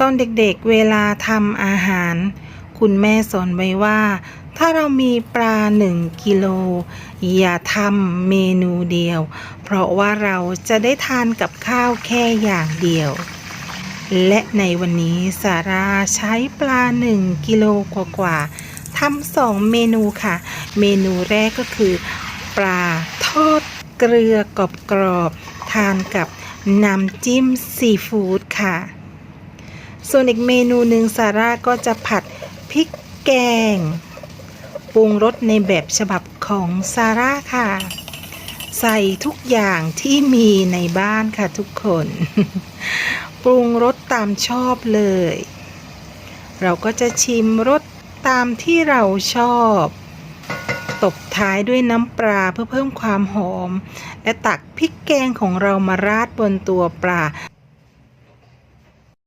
ตอนเด็กๆเวลาทำอาหาร คุณแม่สอนไว้ว่า ถ้าเรามีปลาหนึ่งกิโล อย่าทำเมนูเดียว เพราะว่าเราจะได้ทานกับข้าวแค่อย่างเดียว และในวันนี้สาราใช้ปลาหนึ่งกิโลกว่าๆทำสองเมนูค่ะ เมนูแรกก็คือ ปลาทอดเกลือกรอบๆทานกับน้ำจิ้มซีฟู้ดค่ะ ส่วนอีกเมนูหนึ่งซาร่าก็จะผัดพริกแกงปรุงรสในแบบฉบับของซาร่าค่ะ ใส่ทุกอย่างที่มีในบ้านค่ะทุกคน ปรุงรสตามชอบเลย เราก็จะชิมรสตามที่เราชอบ ตบท้ายด้วยน้ำปลาเพื่อเพิ่มความหอม และตักพริกแกงของเรามาราดบนตัวปลา